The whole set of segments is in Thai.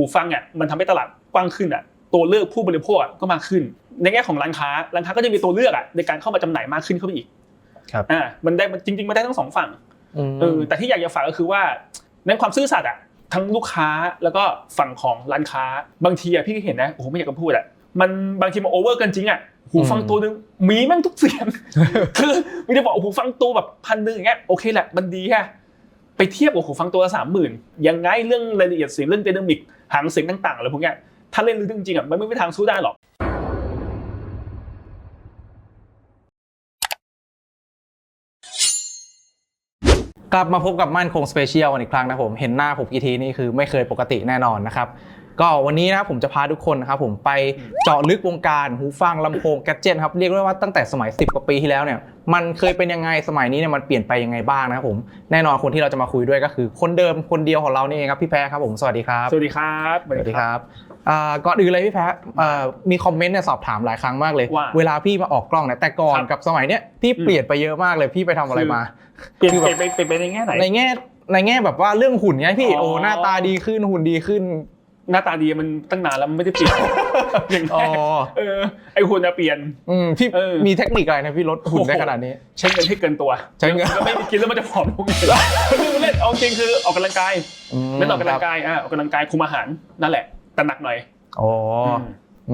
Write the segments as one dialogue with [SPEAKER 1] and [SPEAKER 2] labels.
[SPEAKER 1] หูฟังอะมันทำให้ตลาดกว้างขึ้นอะตัวเลือกผู้บริโภคอะก็มากขึ้น ในแง่ของร้านค้าร้านค้าก็จะมีตัวเลือกอะในการเข้ามาจำหน่ายมากขึ้นเข้าไปอีก
[SPEAKER 2] ครับ
[SPEAKER 1] อ่ามันได้มันจริงๆมันได้ทั้งสองฝั่งเออแต่ที่อยากจะฝากก็คือว่าในความซื่อสัตย์อะทั้งลูกค้าแล้วก็ฝั่งของร้านค้าบางทีอะพี่ก็เห็นนะโอ้โหไม่อยากจะพูดอะมันบางทีมันโอเวอร์เกันจริงอะหูฟังตัวหนึงมีแม่งทุกเสียงคือไม่ได้บอกหูฟังตัวแบบพันหนึ่งอย่างเงี้ยโอเคแหละมันดีแค่ ไปเทียบโอ้โหฟังตัวละสามหมื่นยังไงเรื่องรายละเอียดเสียงเรื่องไดนามิกหางเสียงต่างๆอะไรพวกเนี้ยถ้าเล่นลึกจริงๆอะมันไม่มีทางสู้ได้หรอก
[SPEAKER 2] กลับมาพบกับมั่นคงสเปเชียลกันอีกครั้งนะผม เห็นหน้าผมกี่ทีนี่คือไม่เคยปกติแน่นอนนะครับ ก็วันนี้นะครับผมจะพาทุกคนนะครับผมไปเจาะลึกวงการหูฟังลำโพงแกดเจิตครับเรียกได้ว่าตั้งแต่สมัย 10 กว่าปีที่แล้วเนี่ยมันเคยเป็นยังไงสมัยนี้เนี่ยมันเปลี่ยนไปยังไงบ้างนะครับผมแน่นอนคนที่เราจะมาคุยด้วยก็คือคนเดิมคนเดียวของเรานี่เองครับพี่แพ้ครับผมสวัสดีครับ
[SPEAKER 1] สวัสดีครับ
[SPEAKER 2] สวัสดีครับอ่าก่อนอื่นเลยพี่แพ้อ่ามีคอมเมนต์เนี่ยสอบถามหลายครั้งมากเลย
[SPEAKER 1] ว่า
[SPEAKER 2] เวลาพี่มาออกกล้องเนี่ยแต่ก่อน
[SPEAKER 1] ครับ
[SPEAKER 2] กับสมัยเนี้ยพี่เปลี่ยนไปเยอะมากเลยพี่ไปทำอะไรมา
[SPEAKER 1] เปลี่ยน
[SPEAKER 2] คือแบบ
[SPEAKER 1] เปลี่ยนไปเปลี่ยนไปในแง่ไหน
[SPEAKER 2] ในแง่ในแง่แบบว่าเรื่องหุ่นไงพี่
[SPEAKER 1] อ๋อ
[SPEAKER 2] โอ้หน้าตาดีขึ้นหุ่นดีขึ้น
[SPEAKER 1] หน้าตาดีมันตั้งนานแล้วมันไม่ได้เปลี่ยนอย่าง
[SPEAKER 2] อ๋
[SPEAKER 1] แร
[SPEAKER 2] อก
[SPEAKER 1] เออไอหุ่นอะเปลี่ยน
[SPEAKER 2] อืมพี่
[SPEAKER 1] เออ
[SPEAKER 2] มีเทคนิคอะไรนะพี่ลดหุ่นได้ขนาดนี้
[SPEAKER 1] ใช้เงินให้เกินตัว
[SPEAKER 2] ใช้เงิน
[SPEAKER 1] ก็ไม่ได้กินแล้วมันจะผอมลงไงล่ะเรื่องเล่นเอาจริงคือออกกำลังกาย
[SPEAKER 2] อืม
[SPEAKER 1] เล่นออกกำลังกายอะออกกำลังกายคุมอาหารนั่นแหละแต่หนักหน่อย
[SPEAKER 2] อ๋อ
[SPEAKER 1] ม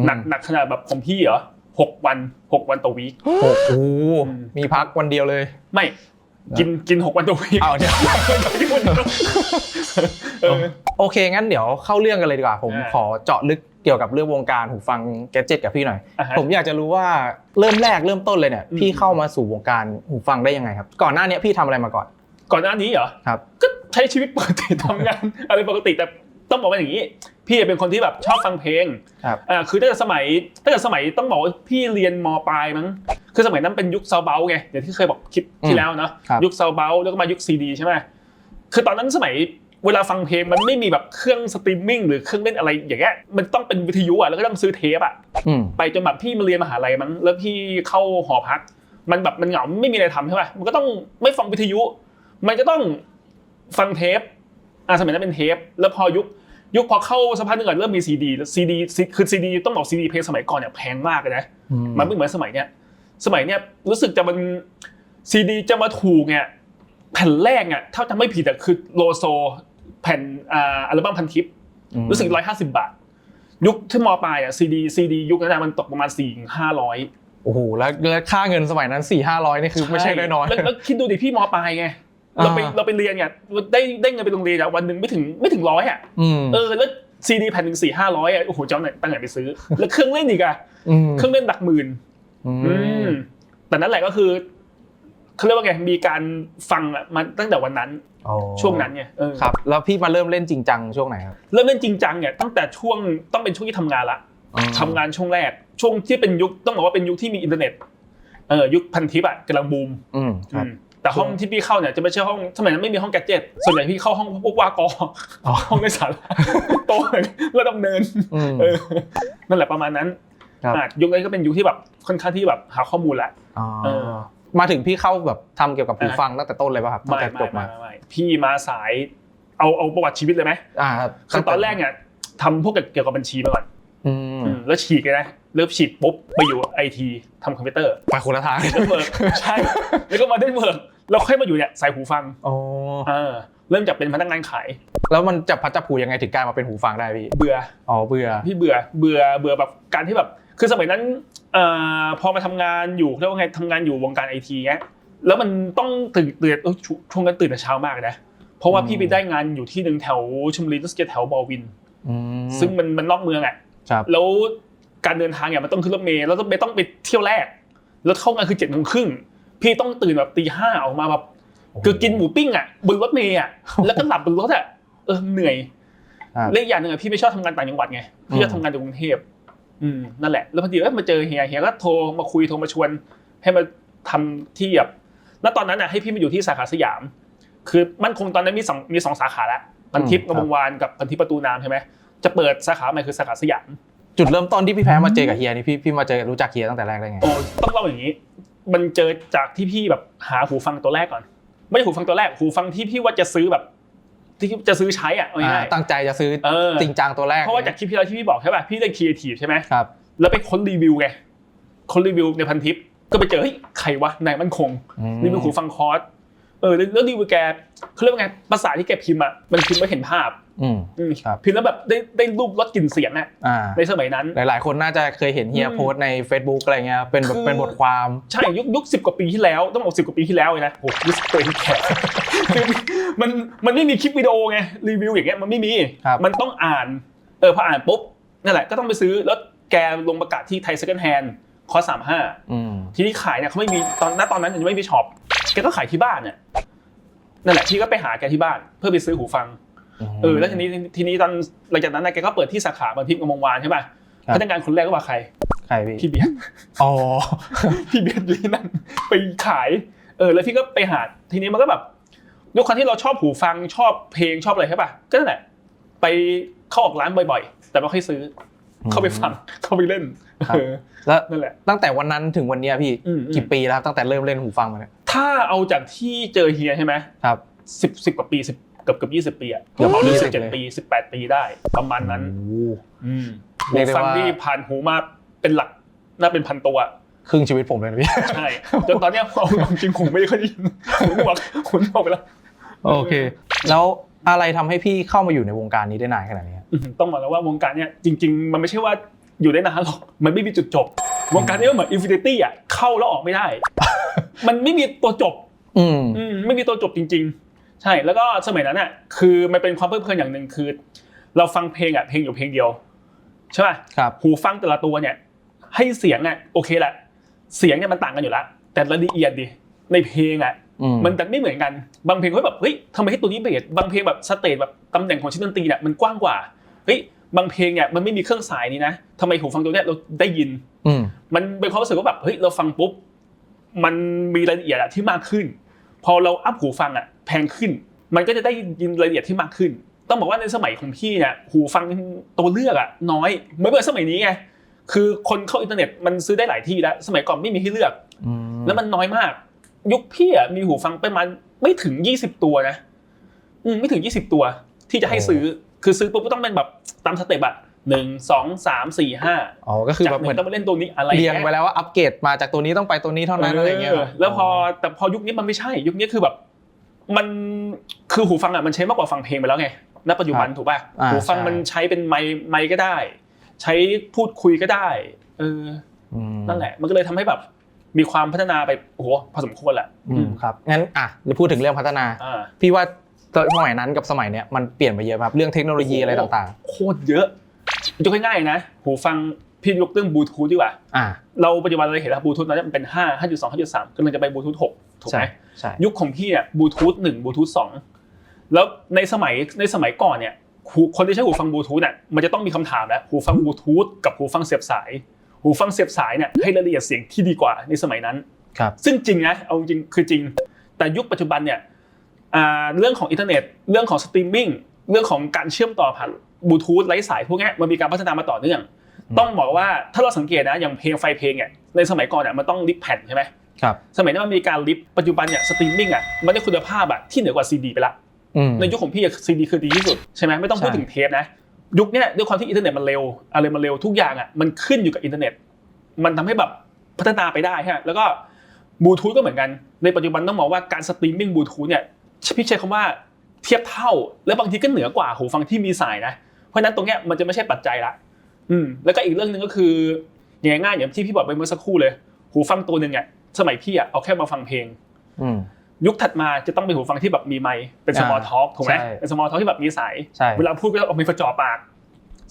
[SPEAKER 1] หนักหนักขนาดแบบของพี่เหรอหกวันหกวันต่อวีค
[SPEAKER 2] โอ้โห
[SPEAKER 1] อืม
[SPEAKER 2] มีพักวันเดียวเลย
[SPEAKER 1] ไม่ กินกินหกวันต่อวีค
[SPEAKER 2] เอาเดี๋ยว
[SPEAKER 1] เออ
[SPEAKER 2] โอเคงั้นเดี๋ยวเข้าเรื่องกันเลยดีกว่า ผม
[SPEAKER 1] อ่า
[SPEAKER 2] ขอเจาะลึกเกี่ยวกับเรื่องวงการหูฟังแกดเจิตกับพี่หน่อย
[SPEAKER 1] อ่าฮะ
[SPEAKER 2] ผมอยากจะรู้ว่าเริ่มแรกเริ่มต้นเลยเนี่ย
[SPEAKER 1] อืม
[SPEAKER 2] พี่เข้ามาสู่วงการหูฟังได้ยังไงครับก่อนหน้านี้พี่ทำอะไรมาก่อน
[SPEAKER 1] ก่อนหน้านี้เหรอ
[SPEAKER 2] ครับ
[SPEAKER 1] ก็ใช้ชีวิตปกติทำงานอะไรปกติแต่ต้องบอกว่าอย่างนี้ พี่เป็นคนที่แบบชอบฟังเพลง
[SPEAKER 2] ครับ
[SPEAKER 1] อ่าคือตั้งแต่สมัยตั้งแต่สมัยต้องบอกว่าพี่เรียนมปลายมั้งคือสมัยนั้นเป็นยุคซาวเบลไงอย่างที่เคยบอกคลิปที่แล้วเนาะ
[SPEAKER 2] ครับ
[SPEAKER 1] ยุคซาวเบลแล้วก็มายุคซีดีใช่ไหมคือตอนนั้นสมัยเวลาฟังเพลงมันไม่มีแบบเครื่องสตรีมมิ่งหรือเครื่องเล่นอะไรอย่างเงี้ยมันต้องเป็นวิทยุอะแล้วก็ต้องซื้อเทปอะ
[SPEAKER 2] อืม
[SPEAKER 1] ไปจนแบบพี่มาเรียนมหาลัยมั้งแล้วพี่เข้าหอพัก มันแบบมันเหงาไม่มีอะไรทำใช่ป่ะมันก็ต้องไม่ฟังวิทยุ มันก็ต้องฟังเทปอ่าสมัยนั้นเป็นเทป แล้วพอยุค ยุคพอเข้าสักพักหนึงก่อนเริ่มมีซีดีซีดีคือซีดีต้องบอกซีดีเพลงสมัยก่อนเนี่ยแพงมากเลยนะมันไม่เหมือนสมัยเนี้ยสมัยเนี้ยรู้สึกจะมันซีดีจะมาถูกเนี่ยแผ่นแรกเนี่ยถ้าจำไม่ผิดอะคือโลโซแผ่นอ่าอัลบั้มพันทิป
[SPEAKER 2] อืม
[SPEAKER 1] รู้สึกร้อยห้าสิบบาท ยุคที่มปลายอะซีดีซีดียุคนั้นอะมันตกประมาณสี่ห้าร้อย
[SPEAKER 2] โอ้โหแล้วแล้วค่าเงินสมัยนั้น4ี่ห้าร้อยนี่คือไม่ใช่น้อย
[SPEAKER 1] แล้วแล้วคิดดูดิพี่มปลายไง เราไป
[SPEAKER 2] อ่า
[SPEAKER 1] เราไปเรียนเนี่ยได้ได้เงินไปโรงเรียนอะวันหนึ่งไม่ถึงไม่ถึงร้อยอะ
[SPEAKER 2] อืม
[SPEAKER 1] เออแล้วซีดีแผ่นหนึ่งสี่ห้าร้อยอะโอ้โหจะเอาไหนตั้งไหนไปซื้อ แล้วเครื่องเล่นอีกอะ
[SPEAKER 2] ม
[SPEAKER 1] เครื่องเล่นหลักหมื่น
[SPEAKER 2] อื
[SPEAKER 1] อื
[SPEAKER 2] ม
[SPEAKER 1] มแต่นั่นแหละก็คือเขาเรียกว่าไงมีการฟังอะมาตั้งแต่วันนั้น
[SPEAKER 2] อ๋อ
[SPEAKER 1] ช่วงนั้นไงเออ
[SPEAKER 2] ครับ แล้วพี่มาเริ่มเล่นจริงจังช่วงไหนครับ
[SPEAKER 1] เริ่มเล่นจริงจังเนี่ยตั้งแต่ช่วงต้องเป็นช่วงที่ทำงานละทำงานช่วงแรก ช่วงที่เป็นยุคต้องบอกว่าเป็นยุคที่มีอินเทอร์เน็ตเออยุคพันทิปอะกำลังบูม
[SPEAKER 2] อืมครับ
[SPEAKER 1] อืม แต่ห้องที่พี่เข้าเนี่ยจะไม่ใช่ห้องสมัยนั้นไม่มีห้องแกดเจ็ตส่วนใหญ่พี่เข้าห้องพวกว่ากอ
[SPEAKER 2] อ๋อ
[SPEAKER 1] ห้องในสาระโตะระดับเนิน
[SPEAKER 2] อืม
[SPEAKER 1] เออนั่นแหละประมาณนั้น
[SPEAKER 2] ครับ
[SPEAKER 1] อะยุคนั้นก็เป็นยุคที่แบบค่อนข้างที่แบบหาข้อมูลละ
[SPEAKER 2] อ๋อ
[SPEAKER 1] เออ
[SPEAKER 2] มาถึงพี่เข้าแบบทำเกี่ยวกับหู
[SPEAKER 1] อ่า
[SPEAKER 2] ฟังตั้งแต่ต้นเลยป่ะครับตั้ง
[SPEAKER 1] ไม่
[SPEAKER 2] แต่จ
[SPEAKER 1] ไม่
[SPEAKER 2] บ
[SPEAKER 1] ไม่
[SPEAKER 2] มา
[SPEAKER 1] ไม่ไม่พี่มาสายเอาเอาประวัติชีวิตเลยไหม
[SPEAKER 2] อ่า
[SPEAKER 1] คือตอนแรกเนี่ยทำพวกเกี่ยวกับบัญชีมาก่อน
[SPEAKER 2] อืม
[SPEAKER 1] อืมแล้วฉีกเลยนะเริ่มฉีกปุ๊บไปอยู่ไอทีทำคอมพิวเตอร์
[SPEAKER 2] ไปคนละทาง
[SPEAKER 1] เน็ตเวิร์กใช่แล้วก็มาได้เวิร์ก แล้วค่อยมาอยู่เนี่ยใส่หูฟัง
[SPEAKER 2] อ๋อ
[SPEAKER 1] เออเริ่มจากเป็นพนักงานขาย
[SPEAKER 2] แล้วมันจับพัดจับผูยังไงถึงกลายมาเป็นหูฟังได้พี่
[SPEAKER 1] เบื่อ
[SPEAKER 2] อ๋อเบื่อ
[SPEAKER 1] พี่เบื่อเบื่อเบื่อแบบการที่แบบคือสมัยนั้นเอ่อพอมาทำงานอยู่เรียกว่าไงทำงานอยู่วงการไอทีเงี้ยแล้วมันต้องตื่นตื่นเอ้ยช่วช่วงนั้นตื่นแต่เช้ามากนะเพราะว่าพี่ไปได้งานอยู่ที่หนึ่งแถวชลบุรีรู้สึกจะแถวบอวิน
[SPEAKER 2] อืม
[SPEAKER 1] ซึ่งมันมันนอกเมืองอะ
[SPEAKER 2] ครับ
[SPEAKER 1] แล้วการเดินทางเนี่ยมันต้องขึ้นรถเมล์แล้วรถเมล์ต้องไปเที่ยวแรกแล้วเข้างานคือเจ็ดโมงครึ่ง พี่ต้องตื่นแบบตีห้าออกมาแบบคือกินหมูปิ้งอะบนรถเมล์อะแล้วก็หลับบนรถอะเออเหนื่อย
[SPEAKER 2] ครับ
[SPEAKER 1] เรื่องอย่างหนึ่งอะพี่ไม่ชอบทำงานต่างจังหวัดไงพี่ชอบทำงานอยู่กรุงเทพอืมนั่นแหละแล้วพอดีเอ้ยมาเจอเฮียเฮียก็โทรมาคุยโทรมาชวน ให้มาทำที่แบบณตอนนั้นอะให้พี่มาอยู่ที่สาขาสยาม คือมั่นคงตอนนั้นมีสองมีสองสาขาละพันทิพย์
[SPEAKER 2] อื
[SPEAKER 1] ก
[SPEAKER 2] ม
[SPEAKER 1] ระบวงวานกับพันทิพย์ประตูน้ำใช่ไหมจะเปิดสาขาใหม่คือสาขาสยาม
[SPEAKER 2] จุดเริ่มต้นที่พี่แพ้มาเจอกับเฮียนี่พี่พี่มาเจอรู้จักเฮียตั้งแต่แรกได้ไง
[SPEAKER 1] โอ้ต้องเล่าอย่างนี้ มันเจอจากที่พี่แบบหาหูฟังตัวแรกก่อน ไม่ใช่หูฟังตัวแรกหูฟังที่พี่ว่าจะซื้อแบบ ที่จะซื้อใช้อะเอา
[SPEAKER 2] อ่า
[SPEAKER 1] ง่าย
[SPEAKER 2] ตั้งใจจะซื้อ
[SPEAKER 1] เออ
[SPEAKER 2] จริงจังตัวแร
[SPEAKER 1] ๆ
[SPEAKER 2] ก
[SPEAKER 1] เพราะว่าจากคลิปที่เราที่พี่บอกใช่ป่ะพี่เล่นครีเอทีฟใช่ไหม
[SPEAKER 2] ครับ
[SPEAKER 1] แล้วไปค้นรีวิวไงค้นรีวิวในพันทิปก็ไปเจอเฮ้ยใครวะนายมั่นคง
[SPEAKER 2] อืม
[SPEAKER 1] รีวิวหูฟังคอร์ส เออแล้วรีวิวแกเขาเรียกว่าไงภาษาที่แกพิมพ์อะมันพิมพ์ไม่เห็นภาพ
[SPEAKER 2] อืม
[SPEAKER 1] อืม
[SPEAKER 2] ครับ
[SPEAKER 1] พิมพ์แล้วแบบได้ได้รูปรสกลิ่นเสียงอะ
[SPEAKER 2] อ่า
[SPEAKER 1] ในสมัยนั้น
[SPEAKER 2] หลาย ๆ คนน่าจะเคยเห็นเฮีย
[SPEAKER 1] อืม
[SPEAKER 2] โพสต์ใน Facebook อะไรเงี้ยเป็นแบบ
[SPEAKER 1] คือ
[SPEAKER 2] เป็นบทความ
[SPEAKER 1] ใช่ยุคยุคสิบกว่าปีที่แล้วต้องบอกสิบกว่าปีที่แล้วเลยนะโอ้ยุคตัวเองแก่คือมันมันไม่มีคลิปวิดีโอไงรีวิวอย่างเงี้ยมันไม่มี
[SPEAKER 2] ครับ
[SPEAKER 1] มันต้องอ่านเออพออ่านปุ๊บนั่นแหละก็ต้องไปซื้อแล้วแกลงประกาศที่ไทยเซ็ก n d แฮนด์คอสามห้า
[SPEAKER 2] อืม
[SPEAKER 1] ทีนี้ขายเนี่ยเขาไม่มีตอนณตอนนั้นยังไม่มีช็อป แกก็ขายที่บ้านเนี่ยนั่นแหละพี่ก็ไปหาแกที่บ้านเพื่อไปซื้อหูฟังเออแล้วทีนี้ทีนี้ตอนหลังจากนั้นนะแกก็เปิดที่สาขาบางทิพย์กับมงวานใช่ป่ะ
[SPEAKER 2] ครับ
[SPEAKER 1] พนักงานคนแรกก็ว่าใคร
[SPEAKER 2] ใครพี่
[SPEAKER 1] พี่เบียร์
[SPEAKER 2] อ๋อ
[SPEAKER 1] พี่เบียร์อยู่ที่นั่นไปขาย เออแล้วพี่ก็ไปหาทีนี้มันก็แบบด้วยความที่เราชอบหูฟังชอบเพลงชอบอะไรใช่ป่ะก็นั่นแหละไปเข้าออกร้านบ่อย ๆ แต่ไม่ค่อยซื้ออ
[SPEAKER 2] ม
[SPEAKER 1] เข้าไปฟังเข้าไปเล่น
[SPEAKER 2] ครับ
[SPEAKER 1] เออ
[SPEAKER 2] แล้ว
[SPEAKER 1] นั่นแหละ
[SPEAKER 2] ตั้งแต่วันนั้นถึงวันเนี้ยพี่
[SPEAKER 1] อืมอืม
[SPEAKER 2] กี่ปีแล้วครับตั้งแต่เริ่มเล่นหูฟังมาเนี่ย
[SPEAKER 1] ถ้าเอาจากที่เจอเฮียใช่ไหม
[SPEAKER 2] ครับ
[SPEAKER 1] สิบสิบกว่าปีสิบเกือบเกือบยี่สิบปีอะ
[SPEAKER 2] เกือบ
[SPEAKER 1] หรือ
[SPEAKER 2] 20
[SPEAKER 1] สิบเจ็ด
[SPEAKER 2] เลย
[SPEAKER 1] ปีสิบแปดปีได้ ประมาณนั้น
[SPEAKER 2] โอ้โห
[SPEAKER 1] อืม
[SPEAKER 2] เรี
[SPEAKER 1] หู
[SPEAKER 2] ยกได้
[SPEAKER 1] ฟัง
[SPEAKER 2] ว่า
[SPEAKER 1] ที่ผ่านหูมาเป็นหลักน่าเป็นพันตัว
[SPEAKER 2] ครึ่งชีวิตผมเลยนะพี่
[SPEAKER 1] ใช่จนตอนเนี้ยเอาจริงๆคงไม่ได้ค่อยได้ยินหูหนวกหูหนวกไปแล้ว
[SPEAKER 2] โอเค แล้วอะไรทำให้พี่เข้ามาอยู่ในวงการนี้ได้นานขนาดนี้
[SPEAKER 1] อืมต้องบอกแล้วว่าวงการเนี้ยจริง ๆ มันไม่ใช่ว่า อยู่ได้นานหรอกมันไม่มีจุดจบวงการนี้ก็เหมือนอินฟินิตี้อะเข้าแล้วออกไม่ได้ มันไม่มีตัวจบ
[SPEAKER 2] อืม
[SPEAKER 1] อืมไม่มีตัวจบจริง ๆ ใช่แล้วก็สมัยนั้นอะ คือมันเป็นความเพลิดเพลินอย่างหนึ่งคือ เราฟังเพลงอะเพลงอยู่เพลงเดียวใช่ป่ะ
[SPEAKER 2] ครับ
[SPEAKER 1] หูฟังแต่ละตัวเนี่ย ให้เสียงอะโอเคแหละเสียงเนี่ยมันต่างกันอยู่แล้วแต่รายละเอียดดิในเพลงอะ
[SPEAKER 2] อืม
[SPEAKER 1] มันแต่ไม่เหมือนกัน บางเพลงเขาแบบเฮ้ยทำไมให้ตัวนี้เบสบางเพลงแบบสเตจแบบตำแหน่งของชิ้นดนตรีเนี่ยมันกว้างกว่าเฮ้ย บางเพลงเนี่ยมันไม่มีเครื่องสายนี้นะทำไมหูฟังตัวเนี้ยเราได้ยิน
[SPEAKER 2] อืม
[SPEAKER 1] มันเป็นความรู้สึกว่าแบบเฮ้ยเราฟังปุ๊บมันมีรายละเอียดอะที่มากขึ้น พอเราอัพหูฟังอะแพงขึ้น มันก็จะได้ยินรายละเอียดที่มากขึ้น ต้องบอกว่าในสมัยของพี่เนี่ยหูฟังตัวเลือกอะน้อยไม่เหมือนสมัยนี้ไงคือคนเข้าอินเทอร์เน็ตมันซื้อได้หลายที่แล้วสมัยก่อนไม่มีให้เลือก
[SPEAKER 2] อืม
[SPEAKER 1] แล้วมันน้อยมาก ยุคพี่อะมีหูฟังประมาณไม่ถึงยี่สิบตัวนะอืมไม่ถึงยี่สิบตัวที่จะให้ซื้อ คือซื้อปุ๊บก็ต้องเป็นแบบตามสเต็ปอะหนึ่งสองสามสี่ห้า
[SPEAKER 2] อ๋อก็คือ
[SPEAKER 1] จาก
[SPEAKER 2] แบบ
[SPEAKER 1] ห
[SPEAKER 2] เหมื
[SPEAKER 1] นึ่
[SPEAKER 2] อน
[SPEAKER 1] งต้องมาเล่นตัวนี้อะไร
[SPEAKER 2] เรียงไปแล้วว่าอัปเกรดมาจากตัวนี้ต้องไปตัวนี้เท่านั้นอะไรเงี้ย
[SPEAKER 1] ออแล้วพอแต่พอยุคนี้มันไม่ใช่ ยุคนี้คือแบบ มันคือหูฟังอะมันใช้มากกว่าฟังเพลงไปแล้วไงณปัจจุบันถูกป่ะ
[SPEAKER 2] อ่า
[SPEAKER 1] หูฟัง
[SPEAKER 2] ใช่
[SPEAKER 1] มันใช้เป็นไมค์ไมค์ก็ได้ ใช้พูดคุยก็ได้เออ
[SPEAKER 2] อืม
[SPEAKER 1] นั่นแหละ มันก็เลยทำให้แบบมีความพัฒนาไปโอ้โหพอสมควรแหละ
[SPEAKER 2] อืมครับงั้นอะเราพูดถึงเรื่องพัฒนา
[SPEAKER 1] อ่า
[SPEAKER 2] พี่ว่า สมัยนั้นกับสมัยเนี้ยมันเปลี่ยนไปเยอะครับเรื่องเทคโนโลยีอะไรต่าง
[SPEAKER 1] โคตรเยอะยกง่ายๆนะหูฟังพี่ยกเรื่องบลูทูธดีกว่า
[SPEAKER 2] ๆอ่า
[SPEAKER 1] เราปัจจุบันเราเห็นแล้วบลูทูธตอนนี้มันเป็น 5 5.2 5.3กำลังจะไปบลูทูธ6ถูกไห
[SPEAKER 2] ใช่
[SPEAKER 1] ม
[SPEAKER 2] ใช่
[SPEAKER 1] ยุคของพี่อะบลูทูธ1บลูทูธ2แล้วในสมัยในสมัยก่อนเนี่ยหูคนที่ใช้หูฟังบลูทูธเนี่ยมันจะต้องมีคำถามแล้วหูฟังบลูทูธกับหูฟังเสียบสาย หูฟังเสียบสายเนี่ยให้รายละเอียดเสียงที่ดีกว่าในสมัยนั้น
[SPEAKER 2] ครับ
[SPEAKER 1] ซึ่งจริงนะเอาจริงคือจริง แต่ยุคปัจจุบันเนี่ยอ่า เรื่องของอินเทอร์เน็ต เรื่องของสตรีมมิ่งเรื่องของการเชื่อมต่อผ่านบลูทูธไร้สายพวกเนี้ยมันมีการพัฒนามาต่อเนื่อง
[SPEAKER 2] อืม
[SPEAKER 1] ต้องบอกว่าถ้าเราสังเกตนะอย่างเพลงไฟล์เพลงเนี่ยในสมัยก่อนเนี่ยมันต้องลิฟต์แผ่นใช่ไหม
[SPEAKER 2] ครับ
[SPEAKER 1] สมัยนั้นมันมีการลิฟต์ปัจจุบันเนี่ยสตรีมมิ่งอะมันได้คุณภาพอะที่เหนือกว่าซีดีไปละ
[SPEAKER 2] อืม
[SPEAKER 1] ในยุคของพี่อะซีดีคือดีที่สุดใช่ไหมไม่ต้องพูด
[SPEAKER 2] ใช่
[SPEAKER 1] ถึงเทปนะยุคเนี้ยด้วยความที่อินเทอร์เน็ตมันเร็วอะไรมันเร็วทุกอย่างอะมันขึ้นอยู่กับอินเทอร์เน็ต มันทำให้แบบพัฒนาไปได้ฮะแล้วก็บลูทูธก็เหมือนกันในปัจจุบันต้องมองว่าการสตรีมมิ่งบลูทูธเนี่ย พี่ใช้คำว่าเทียบเท่า และบางทีก็เหนือกว่าหูฟังที่มีสายนะ เพราะฉะนั้นตรงเนี้ยมันจะไม่ใช่ปัจจัยละอืมแล้วก็อีกเรื่องหนึ่งก็คืออย่างง่ายๆอย่างที่พี่บอกไปเมื่อสักครู่เลย หูฟังตัวหนึ่งอะสมัยพี่อะเอาแค่มาฟังเพลง
[SPEAKER 2] อืม
[SPEAKER 1] ยุคถัดมาจะต้องเป็นหูฟังที่แบบมีไมค์เป็น
[SPEAKER 2] อ่า
[SPEAKER 1] small talk ถูกไหม
[SPEAKER 2] ใช่
[SPEAKER 1] เป็น small talk ที่แบบมีสาย
[SPEAKER 2] ใช่
[SPEAKER 1] เวลาพูดก็เอาไมค์มาจ่อปาก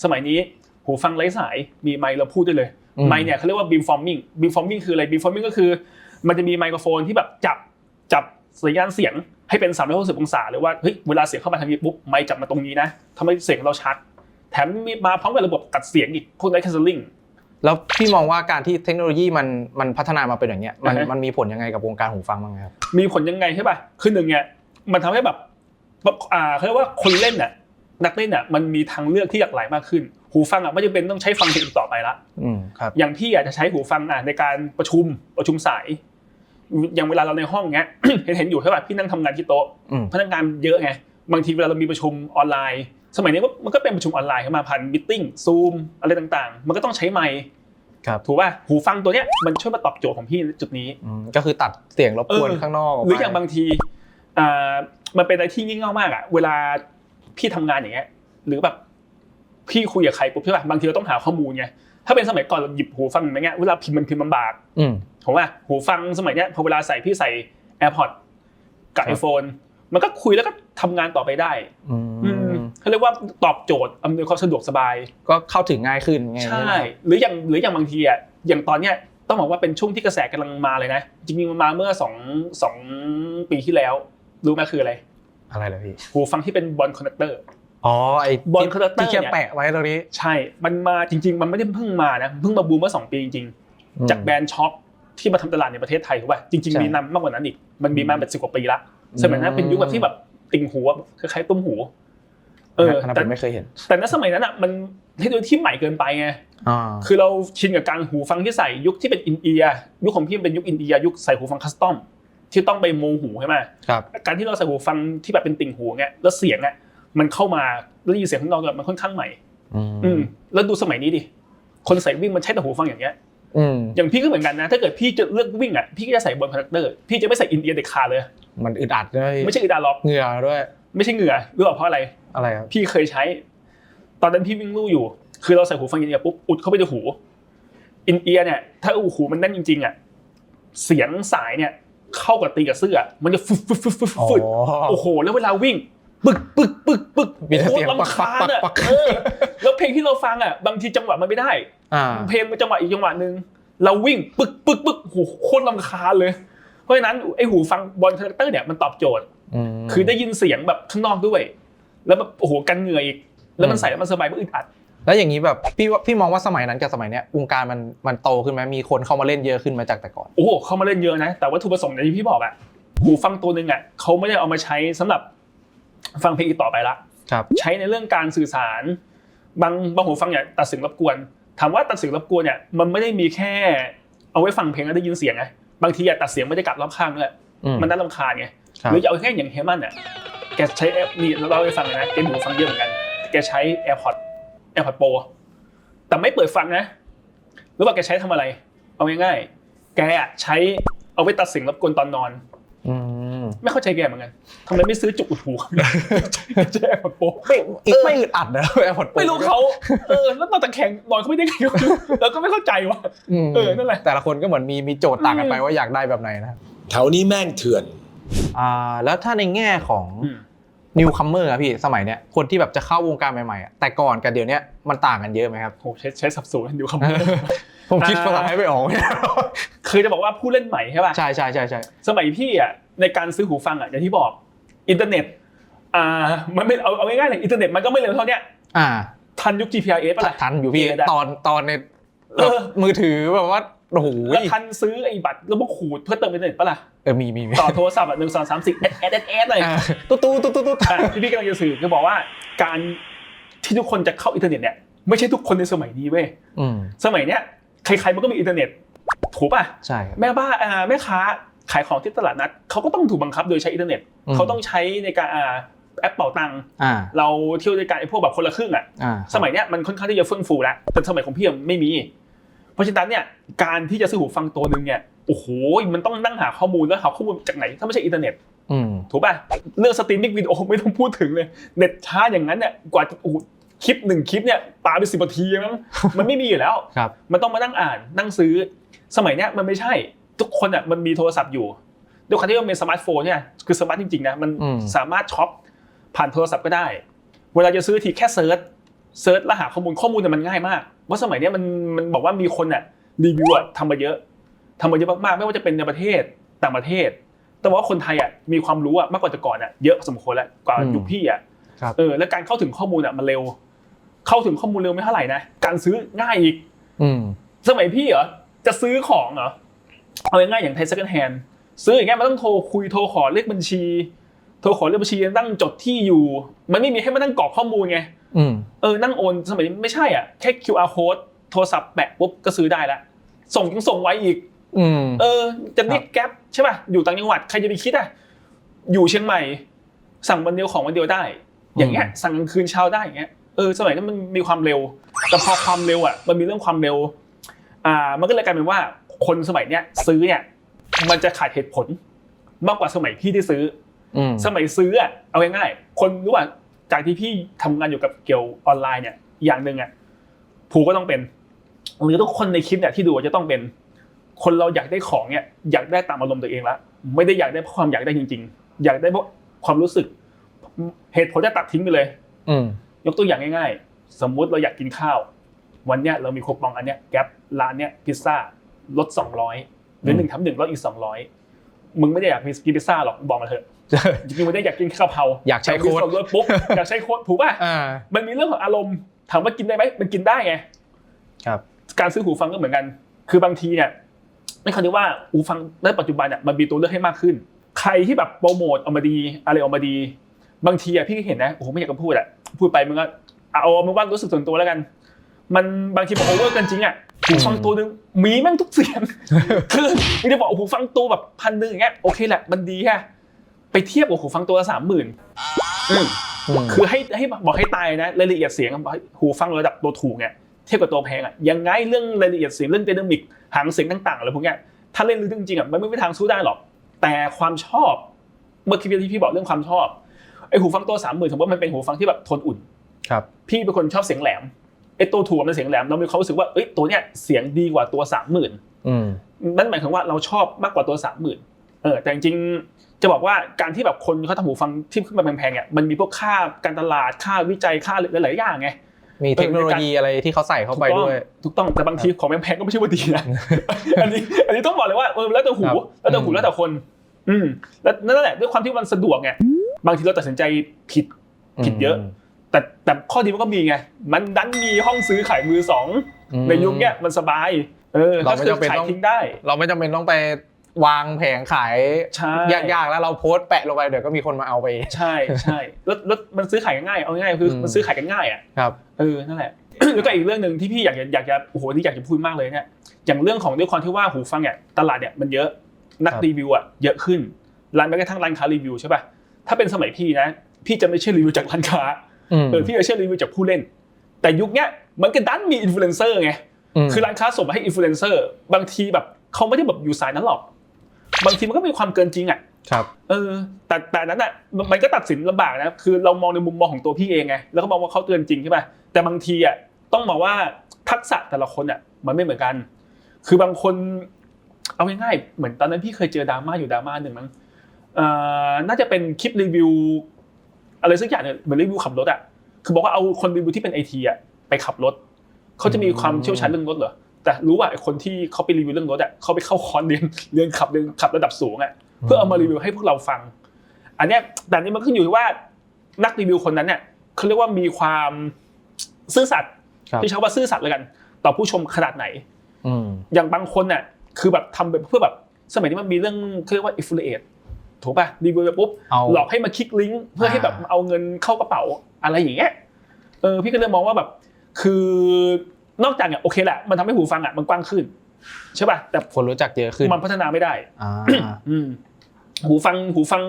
[SPEAKER 1] สมัยนี้หูฟังไร้สายมีไมค์เราพูดได้เลย
[SPEAKER 2] อืม
[SPEAKER 1] ไมค์เนี่ยเขาเรียกว่า beam forming beam forming คืออะไร beam forming ก็คือ มันจะมีไมโครโฟนที่แบบจับจับ สัญญาณเสียงให้เป็น 360 องศาเลยว่าเฮ้ยเวลาเสียงเข้ามาทางนี้ปุ๊บไมค์จับมาตรงนี้นะทำให้เสียงเราชัด แถมมีมาพร้อมกับระบบตัดเสียงอีกพวก light cancelling
[SPEAKER 2] แล้วพี่มองว่าการที่เทคโนโลยีมันมันพัฒนามาเป็นอย่างเงี้ยมัน
[SPEAKER 1] อ่าฮะ
[SPEAKER 2] มันมีผลยังไงกับวงการหูฟังบ้างไหมครับ
[SPEAKER 1] มีผลยังไงใช่ป่ะคือหนึ่งเนี่ยมันทำให้แบบอ่าเขาเรียกว่าคนเล่นน่ะนักเล่นน่ะมันมีทางเลือกที่หลากหลายมากขึ้น หูฟังอะไม่จำเป็นต้องใช้ฟังเพลงอีกต่อไปละ
[SPEAKER 2] อืมครับ
[SPEAKER 1] อย่างพี่อาจจะใช้หูฟังอะในการประชุมประชุมสาย อย่างเวลาเราในห้องเงี้ย เห็นเห็นอยู่ใช่ป่ะพี่นั่งทำงานที่โต๊ะ
[SPEAKER 2] อืม
[SPEAKER 1] พนักงานเยอะไงบางทีเวลาเรามีประชุมออนไลน์ สมัยนี้ก็มันก็เป็นประชุมออนไลน์เข้ามาผ่านมิ팅ซูมอะไรต่างๆ มันก็ต้องใช้ไมค์
[SPEAKER 2] ครับ
[SPEAKER 1] ถูกป่ะหูฟังตัวเนี้ยมันช่วยมาตอบโจทย์ของพี่ในจุดนี้
[SPEAKER 2] อืมก็คือตัดเสียงรบกวน
[SPEAKER 1] เออ
[SPEAKER 2] ข้างนอกก
[SPEAKER 1] หรือ
[SPEAKER 2] ไป
[SPEAKER 1] อย่างบางทีอ่ามันเป็นอะไรที่งี่เง่ามากอะเวลาพี่ทำงานอย่างเงี้ยหรือแบบพี่คุยกับใครปุ๊บใช่ป่ะบางทีเราต้องหาข้อมูลไงถ้าเป็นสมัยก่อนเราหยิบหูฟังอย่างเงี้ยเวลาพิมพ์มันพิมพ์ลำบาก
[SPEAKER 2] อืม
[SPEAKER 1] ผมว่าหูฟังสมัยเนี้ยพอเวลาใส่พี่ใส่ AirPods กับ
[SPEAKER 2] ครับ
[SPEAKER 1] iPhone มันก็คุยแล้วก็ทำงานต่อไปได้
[SPEAKER 2] อื
[SPEAKER 1] อืม
[SPEAKER 2] ม
[SPEAKER 1] เขาเรียกว่าตอบโจทย์อำนวยความสะดวกสบาย
[SPEAKER 2] ก็เข้าถึงง่ายขึ้นไง
[SPEAKER 1] ใช่หรืออย่างหรืออย่างบางทีอะอย่างตอนเนี้ยต้องบอกว่าเป็นช่วงที่กระแสกำลังมาเลยนะจริงๆมันมาเมื่อสองสองปีที่แล้ว รู้ไหมคืออะไร
[SPEAKER 2] อะไรเลยพี่
[SPEAKER 1] หูฟังที่เป็นบอลคอนดักเตอร์
[SPEAKER 2] อ๋อไอ้
[SPEAKER 1] บอลคอนดักเตอ
[SPEAKER 2] ที่
[SPEAKER 1] ร์
[SPEAKER 2] แค่
[SPEAKER 1] เนี่ย
[SPEAKER 2] แปะไว้ตรงนี้
[SPEAKER 1] ใช่ มันมาจริง ๆ มันไม่ได้เพิ่งมานะเพิ่งมาบูมเมื่อสองปีจริงๆจากแบรนด์ช็อป ที่มาทำตลาดในประเทศไทยถูกป่ะจริง
[SPEAKER 2] ใช่
[SPEAKER 1] ๆมีนำมากกว่านั้นอีกมันมีมาเป็นสิบกว่าปีละสมัยนั้นเป็นยุคแบบที่แบบติ่งหูอะคล้ายๆตุ้มหูเออ
[SPEAKER 2] ขนาด
[SPEAKER 1] แต่
[SPEAKER 2] ผมไม่เคยเห็น
[SPEAKER 1] แต่ณสมัยนั้นอะมันเทคโนโลยีที่ใหม่เกินไปไง
[SPEAKER 2] อ่า
[SPEAKER 1] คือเราชินกับการหูฟังที่ใส่ยุคที่เป็นอินเอียร์ยุคของพี่เป็นยุคอินเอียร์ยุคใส่หูฟังคัสตอมที่ต้องไปโมหูใช่ไหม
[SPEAKER 2] ครับ
[SPEAKER 1] การที่เราใส่หูฟังที่แบบเป็นติ่งหูเงี้ยแล้วเสียงอะมันเข้ามาแล้วได้ยินเสียงข้างนอกเนี่ยมันค่อนข้างใหม่
[SPEAKER 2] อืม
[SPEAKER 1] อืมแล้วดูสมัยนี้ดิคนใส่วิ่งมันใช้แต่หูฟังอย่างเงี้ย
[SPEAKER 2] อืม
[SPEAKER 1] อย่างพี่ก็เหมือนกันนะ ถ้าเกิดพี่จะเลือกวิ่งอะพี่ก็จะใส่บนคอนดักเตอร์ พี่จะไม่ใส่อินเอียร์เด็ดขาดเลย
[SPEAKER 2] มันอึดอัดด้วย
[SPEAKER 1] ไม่ใช่อีดาล็อก
[SPEAKER 2] เหงื่อด้วย
[SPEAKER 1] ไม่ใช่เหงื่อรู้เปล่าเพราะอะไร
[SPEAKER 2] อะไรครับ
[SPEAKER 1] พี่เคยใช้ ตอนนั้นพี่วิ่งลู่อยู่ คือเราใส่หูฟังอินเอียร์ปุ๊บอุดเข้าไปในหูอินเอียร์เนี่ยถ้าหูมันแน่นจริงๆอะเสียงสายเนี่ยเข้ากับตีกับเสื้อ มันจะฟึดฟึดฟึดฟึด
[SPEAKER 2] อ๋อ
[SPEAKER 1] ฟึดโอ้โห แล้วเวลาวิ่งปึกปึกปึกปึก
[SPEAKER 2] มีแต่เสียง
[SPEAKER 1] โคตร
[SPEAKER 2] ปัก
[SPEAKER 1] รำคาญ
[SPEAKER 2] ปัก
[SPEAKER 1] อะ
[SPEAKER 2] ปัก
[SPEAKER 1] เออแล้วเพลงที่เราฟังอะบางทีจังหวะมันไม่ได้
[SPEAKER 2] อ่า
[SPEAKER 1] เพลงมันจังหวะอีกจังหวะหนึ่งเราวิ่งปึกปึกปึกโอ้โหโคตรลำคาญเลย เพราะฉะนั้นไอหูฟังบอลคาแรคเตอร์เนี่ยมันตอบโจทย์
[SPEAKER 2] ม
[SPEAKER 1] คือได้ยินเสียงแบบข้างนอกด้วย แล้วแบบโอ้โหกันเหงื่ออีก แล้วมัน
[SPEAKER 2] อืม
[SPEAKER 1] ใส่แล้วมันสบายไม่อึดอัด
[SPEAKER 2] แล้วอย่างนี้แบบพี่ว่าพี่มองว่าสมัยนั้นกับสมัยเนี้ยวงการมันมันโตขึ้นไหมมีคนเข้ามาเล่นเยอะขึ้นไหมาจากแต่ก่อน
[SPEAKER 1] โอ้โหเขามาเล่นเยอะนะ แต่วัตถุประสงค์อย่างที่พี่บอกอะหูฟังตัวหนึ่งอะเขาไม่ได้เอามาใช้สำหรับฟังเพลงอีกต่อไปละ
[SPEAKER 2] ครับ
[SPEAKER 1] ใช้ในเรื่องการสื่อสาร บางบางหูฟังเนี่ยตัดเสียงรบกวน ถามว่าตัดเสียงรบกวนเนี่ยมันไม่ได้มีแค่ เอาไว้ฟังเพลงแล้วได้ยินเสียงไงบางทีอะตัดเสียงไม่ได้กลับรอบข้างด้วย
[SPEAKER 2] อืม
[SPEAKER 1] มันน่ารำคาญไง
[SPEAKER 2] ครับ
[SPEAKER 1] หรือจะเอาแค่อย่างเฮมันเนี่ยแกใช้แอปนี่เราเล่าให้ฟังเลยนะแกมีหูฟังเยอะเหมือนกันแกใช้ AirPods AirPods Pro แต่ไม่เปิดฟังนะรู้ป่ะแกใช้ทำอะไร เอาง่ายๆแกอะใช้เอาไว้ตัดเสียงรบกวนตอนนอน
[SPEAKER 2] อืม
[SPEAKER 1] ไม่เข้าใจแกเหมือนกันทำไมไม่ซื้อจุกอุดหูใช้ AirPods Pro
[SPEAKER 2] ไม่อีกไม่อึดอัดนะแอร์พอร์ต
[SPEAKER 1] ไม่รู้เขาเออแล้วนอนตะแคงนอนเขาไม่ได้ไงเราก็ไม่เข้าใจว่าเออนั่นแหละ
[SPEAKER 2] แต่ละคนก็เหมือนมีมีโจทย์ต่างกันไปว่าอยากได้แบบไหนนะครับ
[SPEAKER 3] แถวนี้แม่งเถื่อน
[SPEAKER 2] อ่าแล้วถ้าในแง่ของ
[SPEAKER 1] อืม
[SPEAKER 2] นิวคัมเมอร์ครับพี่สมัยเนี้ยคนที่แบบจะเข้าวงการใหม่ๆอะแต่ก่อนกับเดี๋ยวเนี้ยมันต่างกันเยอะไหมครับ
[SPEAKER 1] โหใช้ใช้สับสูนดูคำ
[SPEAKER 2] ผมคิดภาษาไทยไม่ออก
[SPEAKER 1] คือจะบอกว่าผู้เล่นใหม่ใช่ป่ะ
[SPEAKER 2] ใช่ใช่ใช่ใช่
[SPEAKER 1] สมัยพี่อะ ในการซื้อหูฟังอะอย่างที่บอกอินเทอร์เน็ต อ่า มันไม่เอาเอาง่ายๆเลยอินเทอร์เน็ตมันก็ไม่เร็วเท่าเนี้ย
[SPEAKER 2] อ่า
[SPEAKER 1] ทันยุค GPRS ป่ะล่ะ
[SPEAKER 2] ทันอยู่พี่
[SPEAKER 1] เกรดอะ
[SPEAKER 2] ตอนตอนใน
[SPEAKER 1] เออ
[SPEAKER 2] มือถือแบบว่าโอ้โห
[SPEAKER 1] แล้วทันซื้อไอ้บัตรแล้วพวกขูดเพื่อเติมอินเทอร์เน็ตป่ะล่ะ
[SPEAKER 2] เออมีมีมี
[SPEAKER 1] ต่อโทรศัพท์อะหนึ่งสองสามสี่เอสเอสเอสเลย
[SPEAKER 2] อ่า ตุ๊ตุ๊ตุ๊ตุ๊ตุ๊
[SPEAKER 1] อะที่พี่กำลังจะสื่อคือบอกว่าการที่ทุกคนจะเข้าอินเทอร์เน็ตเนี่ยไม่ใช่ทุกคนในสมัยนี้เว้ย
[SPEAKER 2] อืม
[SPEAKER 1] สมัยเนี้ยใครๆมันก็มีอินเทอร์เน็ตถูกป่ะ
[SPEAKER 2] ใช่ครับ
[SPEAKER 1] แม่บ้านอ่าแม่ค้า ขายของที่ตลาดนัดเขาก็ต้องถูกบังคับโดยใช้อินเทอร์เน็ต
[SPEAKER 2] อืม
[SPEAKER 1] เขาต้องใช้ในการอ่าแอปเป่าตังค์
[SPEAKER 2] อ่า
[SPEAKER 1] เราเที่ยวด้วยกันไอ้พวกแบบคนละครึ่งอะ
[SPEAKER 2] อ่า
[SPEAKER 1] สมัยเนี้ยมันค่อนข้างที่จะเฟื่องฟูแล้วแต่สมัยของพี่อะไม่มี เพราะฉะนั้นเนี่ยการที่จะซื้อหูฟังตัวหนึ่งเนี่ยโอ้โหมันต้องนั่งหาข้อมูลแล้วหาข้อมูลจากไหนถ้าไม่ใช่อินเทอร์เน็ต
[SPEAKER 2] อืม
[SPEAKER 1] ถูกป่ะเรื่องสตรีมมิ่งวิดีโอไม่ต้องพูดถึงเลยเน็ตช้าอย่างนั้นเนี่ยกว่าจะโอ้โหคลิปหนึ่งคลิปเนี่ยปาไปสิบนาทีมั้งมันไม่มีอยู่แล้ว
[SPEAKER 2] ครับ
[SPEAKER 1] มันต้องมานั่งอ่านนั่งซื้อ สมัยเนี้ยมันไม่ใช่ ทุกคนอะมันมีโทรศัพท์อยู่ด้วยความที่มันเป็นสมาร์ทโฟนเนี่ยคือสมาร์ทจริงๆนะมัน
[SPEAKER 2] อืม
[SPEAKER 1] สามารถช็อปผ่านโทรศัพท์ก็ได้ เวลาจะซื้อทีแค่เซิร์ชเซิร์ชแล้วหาข้อมูลข้อมูลเนี่ยมันง่ายมากว่าสมัยเนี้ยมันมันบอกว่ามีคนอะรีวิวอะทำมาเยอะทำมาเยอะมากๆไม่ว่าจะเป็นในประเทศต่างประเทศแต่ว่าคนไทยอะมีความรู้อะมากกว่าแต่ก่อนอะเยอะพอสมควรแล้วกว่า
[SPEAKER 2] อืม
[SPEAKER 1] ยุคพี่อะ
[SPEAKER 2] ครับ
[SPEAKER 1] เออแล้วการเข้าถึงข้อมูลอะมันเร็ว เข้าถึงข้อมูลเร็วไม่เท่าไหร่นะการซื้อง่ายอีก
[SPEAKER 2] อืม
[SPEAKER 1] สมัยพี่เหรอจะซื้อของเหรอ เอาง่ายๆอย่างไทย second hand ซื้ออย่างเงี้ยมันต้องโทรคุยโทรขอเลขบัญชี โทรขอเลขบัญชีตั้งจดที่อยู่ มันไม่มีให้มานั่งกรอกข้อมูลไง
[SPEAKER 2] อืม
[SPEAKER 1] เออนั่งโอนสมัยนี้ไม่ใช่อะแค่ QR code โทรศัพท์แปะปุ๊บก็ซื้อได้ละส่งยังส่งไว้อีก
[SPEAKER 2] อืม
[SPEAKER 1] เออจะเรียกแก๊ปใช่ป่ะอยู่ต่างจังหวัดใครจะไปคิดอะอยู่เชียงใหม่ สั่งวันเดียวของวันเดียวได้ อย่างเงี้ยสั่งกลางคืนเช้าได้อย่างเงี้ยเออสมัยนั้นมันมีความเร็ว แต่พอความเร็วอะมันมีเรื่องความเร็ว อ่า มันก็เลยกลายเป็นว่า คนสมัยเนี้ยซื้อเนี่ยมันจะขาดเหตุผลมากกว่าสมัยพี่ที่ซื้อ
[SPEAKER 2] อืม
[SPEAKER 1] สมัยซื้ออะเอาง่ายๆคนรู้ว่าจากที่พี่ทำงานอยู่กับเกี่ยวออนไลน์เนี่ยอย่างหนึ่งอะผูก็ต้องเป็นหรือทุกคนในคลิปเนี่ยที่ดูจะต้องเป็น คนเราอยากได้ของเนี่ยอยากได้ตามอารมณ์ตัวเองละไม่ได้อยากได้เพราะความอยากได้จริง ๆ อยากได้เพราะความรู้สึก เหตุผลจะตัดทิ้งไปเลย
[SPEAKER 2] อืม
[SPEAKER 1] ยกตัวอย่างง่าย ๆ สมมุติเราอยากกินข้าว วันเนี้ยเรามีคูปองอันเนี้ยแก๊ปร้านเนี้ยพิซซ่า ลดสองร้อยหรือหนึ่งทำหนึ่งลดอีกสองร้อยมึงไม่ได้อยากกินพิซซ่าหรอกบอกมาเถอะจริงๆไม่ได้อยากกินแค่กะเพรา
[SPEAKER 2] อยากใช้โค้ด
[SPEAKER 1] แต่มีส่วนลดปุ๊บอยากใช้โค้ดถูกป่ะ
[SPEAKER 2] อ่า
[SPEAKER 1] มันมีเรื่องของอารมณ์ถามว่ากินได้ไหมมันกินได้ไง
[SPEAKER 2] ครับ
[SPEAKER 1] การซื้อหูฟังก็เหมือนกัน คือบางทีเนี่ยไม่คำนี้ว่าหูฟังในปัจจุบันเนี่ยมันมีตัวเลือกให้มากขึ้น ใครที่แบบโปรโมทออกมาดีอะไรออกมาดี บางทีอะพี่ก็เห็นนะโอ้โหไม่อยากจะพูดอะพูดไปมันก็เอามันว่ารู้สึกส่วนตัวแล้วกัน มันบางทีมันโอเวอร์กันจริงอะ หูฟังตัวหนึงมีแม่งทุกเสียง คือไม่ได้บอกหูฟังตัวแบบพันหนึ่งอย่างเงี้ยโอเคแหละมันดีแค่ไปเทียบกับหูฟังตัวละสามหมื่น
[SPEAKER 2] อืม
[SPEAKER 1] คือให้ให้บอกให้ตายนะรายละเอียดเสียงหูฟังระดับตัวถูกเนี่ยเทียบกับตัวแพงอะยังไงเรื่องรายละเอียดเสียงเรื่องไดนามิกหางเสียงต่างๆอะไรพวกเนี้ยถ้าเล่นลึกจริงๆอะมันไม่มีทางสู้ได้หรอก แต่ความชอบ เมื่อกี้ที่พี่บอกเรื่องความชอบไอหูฟังตัวสามหมื่นสมมติว่ามันเป็นหูฟังที่แบบทนอุ่น
[SPEAKER 2] ครับ
[SPEAKER 1] พี่เป็นคนชอบเสียงแหลม ไอตัวถูกมันเสียงแหลมเรามีความรู้สึกว่าเอ้ยตัวเนี้ยเสียงดีกว่าตัวสามหมื่น
[SPEAKER 2] อืม
[SPEAKER 1] นั่นหมายถึงว่าเราชอบมากกว่าตัวสามหมื่นเออแต่จริงๆจะบอกว่าการที่แบบคนเขาทำหูฟังที่ขึ้นมาแพงๆเนี่ยมันมีพวกค่าการตลาดค่าวิจัยค่าหลายๆอย่างไง
[SPEAKER 2] มีเทคโนโลยีอะไรที่เขาใส่เข้าไปด้วย
[SPEAKER 1] ถูกต้องแต่บางทีของแพงๆก็ไม่ใช่ว่าดีนะอันนี้อันนี้ต้องบอกเลยว่าเออแล้วแต่หู
[SPEAKER 2] ครับ
[SPEAKER 1] แล้วแต่หู
[SPEAKER 2] อืม
[SPEAKER 1] แล้วแต่คน อืมแล้วนั่นแหละด้วยความที่มันสะดวกไงบางทีเราตัดสินใจผิดผิดเยอะ แต่แต่ข้อดีมันก็มีไง มันดันมีห้องซื้อขายมือสอง
[SPEAKER 2] อืม
[SPEAKER 1] ในยุคเนี้ยมันสบาย เออ
[SPEAKER 2] เราไม่จำเป็น
[SPEAKER 1] ขาย
[SPEAKER 2] ต้อง
[SPEAKER 1] ทิ้งได้
[SPEAKER 2] เราไม่จำเป็นต้องไปวางแผงขาย
[SPEAKER 1] ใช่
[SPEAKER 2] ยากๆแล้วเราโพสต์แปะลงไปเดี๋ยวก็มีคนมาเอาไป
[SPEAKER 1] ใช่ใช่แล้วแล้วมันซื้อขายกันง่ายเอาง่ายๆคืออ
[SPEAKER 2] ม
[SPEAKER 1] มันซื้อขายกันง่ายอะ
[SPEAKER 2] ครับ
[SPEAKER 1] เออนั่นแหละแล้วก็อีกเรื่องหนึ่งที่พี่อยากจะอยากจะโอ้โหนี่อยากจะพูดมากเลยเนี่ยอย่างเรื่องของด้วยความที่ว่าหูฟังเนี่ยตลาดเนี่ยมันเยอะนัก
[SPEAKER 2] ครับ
[SPEAKER 1] รีวิวอะเยอะขึ้นร้านแม้กระทั่งร้านค้ารีวิวใช่ป่ะถ้าเป็นสมัยพี่นะ พี่จะไม่เชื่อรีวิวจากร้านค้า
[SPEAKER 2] อืม
[SPEAKER 1] เออพี่จะเชื่อรีวิวจากผู้เล่น แต่ยุคเนี้ยมันก็ดันมีอินฟลูเอนเซอร์ไง
[SPEAKER 2] ม
[SPEAKER 1] คือร้านค้าส่งมาให้อินฟลูเอนเซอร์บางทีแบบเขาไม่ได้แบบอยู่สายนั้นหรอก บางทีมันก็มีความเกินจริงอะ
[SPEAKER 2] ครับ
[SPEAKER 1] เออแต่แต่นั้นอะมันมันก็ตัดสินลำบากนะคือเรามองในมุมมองของตัวพี่เองไงแล้วก็มองว่าเขาเตือนจริงใช่ป่ะแต่บางทีอะต้องมองว่าทักษะแต่ละคนอะมันไม่เหมือนกัน คือบางคนเอาง่ายๆเหมือนตอนนั้นพี่เคยเจอดราม่าอยู่ดราม่าหนึ่งมั้งเอ่อน่าจะเป็นคลิปรีวิว อะไรสักอย่างเนี่ยเหมือนรีวิวขับรถอะคือบอกว่าเอาคนรีวิวที่เป็นไอทีอะไปขับรถเขาจะมีความเชี่ยวชาญเรื่องรถเหรอแต่รู้ว่าไอคนที่เขาไปรีวิวเรื่องรถอะเขาไปเข้าคอร์สเรียนเรียนขับเรียนขับระดับสูงอะเพื่อเอามารีวิวให้พวกเราฟัง อันเนี้ยแต่อันนี้มันขึ้นอยู่ที่ว่านักรีวิวคนนั้นเนี่ยเขาเรียกว่ามีความซื่อสัตย์
[SPEAKER 2] ครับ
[SPEAKER 1] ที่ใช้ว่าซื่อสัตย์เลยกัน ต่อผู้ชมขนาดไหน
[SPEAKER 2] อืม
[SPEAKER 1] อย่างบางคนเนี่ยคือแบบทำไปเพื่อแบบสมัยนี้มันมีเรื่องเขาเรียกว่า affiliate ถูกป่ะรีวิวไปปุ๊บ
[SPEAKER 2] เอา
[SPEAKER 1] หลอกให้มาคลิกลิงก์เพื่อให้แบบ
[SPEAKER 2] อ่า
[SPEAKER 1] เอาเงินเข้ากระเป๋าอะไรอย่างเงี้ยเออพี่ก็เลยมองว่าแบบ คือนอกจากเนี่ยโอเคแหละมันทำให้หูฟังอะมันกว้างขึ้นใช่ป่ะแต่
[SPEAKER 2] คนรู้จักเยอะขึ้น
[SPEAKER 1] มันพัฒนาไม่ได้
[SPEAKER 2] อ่า
[SPEAKER 1] อืมหูฟังหูฟัง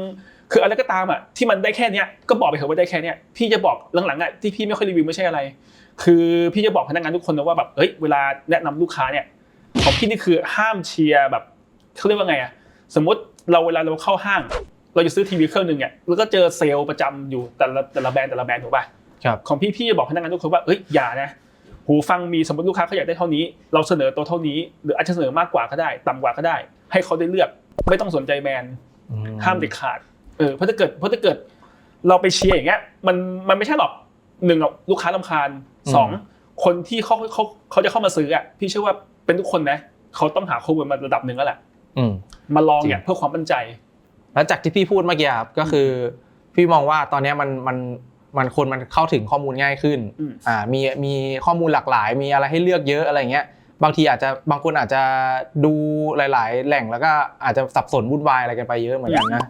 [SPEAKER 1] คืออะไรก็ตามอะที่มันได้แค่เนี้ยก็บอกไปเถอะว่าได้แค่เนี้ยพี่จะบอกหลังๆอะที่พี่ไม่ค่อยรีวิวไม่ใช่อะไร คือพี่จะบอกพนักงานทุกคนนะว่าแบบเอ้ยเวลาแนะนำลูกค้าเนี่ยของพี่นี่คือห้ามเชียร์แบบเขาเรียกว่าไงอะสมมติ เราเวลาเราเข้าห้าง เราจะซื้อทีวีเครื่องหนึ่งเนี่ยแล้วก็เจอเซลล์ประจำอยู่แต่ละแต่ละแบรนด์แต่ละแบรนด์ถูกป่ะ
[SPEAKER 2] ครับ
[SPEAKER 1] ของพี่พี่จะบอกพนักงานทุกคนว่าเอ้ยอย่านะหูฟังมีสมมติลูกค้าเขาอยากได้เท่านี้ เราเสนอตัวเท่านี้ หรืออาจจะเสนอมากกว่าก็ได้ ต่ำกว่าก็ได้ ให้เขาได้เลือก ไม่ต้องสนใจแบรนด์
[SPEAKER 2] อื
[SPEAKER 1] ห้ามเด็ดขาดเออเพราะถ้าเกิดเพราะถ้าเกิด เราไปเชียร์อย่างเงี้ยมันมันไม่ใช่หรอกหนึ่งอะลูกค้าลำคาญสองคนที่เขาเขาเขาจะเข้ามาซื้ออะพี่เชื่อว่าเป็นทุกคนนะเขาต้องหาข้อมูลมาระดับหนึ่งแล้วแหละ
[SPEAKER 2] อื ม
[SPEAKER 1] มาลองเนี่ยเพื่อความมั่นใจ
[SPEAKER 2] แล้วจากที่พี่พูดเมื่อกี้ครับก็คือ พี่มองว่าตอนเนี้ยมันมันมันคนมันเข้าถึงข้อมูลง่ายขึ้น
[SPEAKER 1] อืม
[SPEAKER 2] อ่ามีมีข้อมูลหลากหลาย มีอะไรให้เลือกเยอะอะไรเงี้ยบางทีอาจจะบางคนอาจจะดูหลาย ๆ แหล่งแล้วก็อาจจะสับสนวุ่นวายอะไรกันไปเยอะเหมือนกันนะ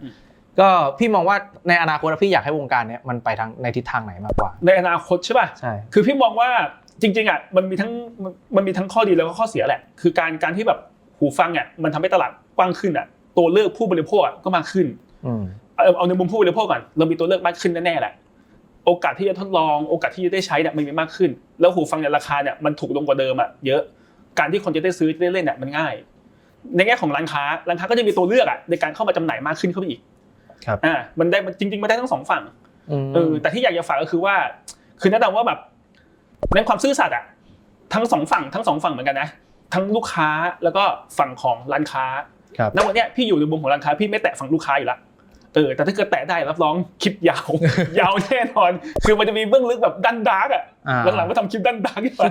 [SPEAKER 2] ก็พี่มองว่าในอนาคตพี่อยากให้วงการเนี้ยมันไปทางในทิศทางไหนมากกว่า
[SPEAKER 1] ในอนาคตใช่ป่ะ
[SPEAKER 2] ใช่
[SPEAKER 1] คือพี่มองว่าจริงๆอะมันมีทั้งมันมันมีทั้งข้อดีแล้วก็ข้อเสียแหละ คือการการที่แบบ หูฟังอะมันทำให้ตลาดกว้างขึ้นอะ ตัวเลือกผู้บริโภคอะก็มากขึ้น
[SPEAKER 2] อืม
[SPEAKER 1] เอาเอาในมุมผู้บริโภคก่อนเรามีตัวเลือกมากขึ้นแน่ๆแหละโอกาสที่จะทดลอง โอกาสที่จะได้ใช้เนี่ยมันมีมากขึ้น แล้วหูฟังเนี่ยราคาเนี่ยมันถูกลงกว่าเดิมอะเยอะการที่คนจะได้ซื้อจะได้เล่นเนี่ยมันง่าย ในแง่ของร้านค้าร้านค้าก็จะมีตัวเลือกอะในการเข้ามาจำหน่ายมากขึ้นเข้าไปอีก
[SPEAKER 2] ครับ
[SPEAKER 1] อ่ามันได้มันจริงๆมันได้ทั้งสองฝั่ง
[SPEAKER 2] ม
[SPEAKER 1] เออแต่ที่อยากจะฝากก็คือว่า คือแนะนำว่าแบบในความซื่อสัตย์อะทั้งสองฝั่งทั้งสองฝั่งเหมือนกันนะ ทั้งลูกค้าแล้วก็ฝั่งของร้านค้า
[SPEAKER 2] ครับ
[SPEAKER 1] ณวันเนี้ยพี่อยู่ในมุมของร้านค้าพี่ไม่แตะฝั่งลูกค้าอยู่ละเออแต่ถ้าเกิดแตะได้รับรองคลิปยาว ยาวแน่นอน คือมันจะมีเบื้องลึกแบบดันดาร์กอะ
[SPEAKER 2] อ่า
[SPEAKER 1] หลังๆก็ทำคลิปดันดาร์กมา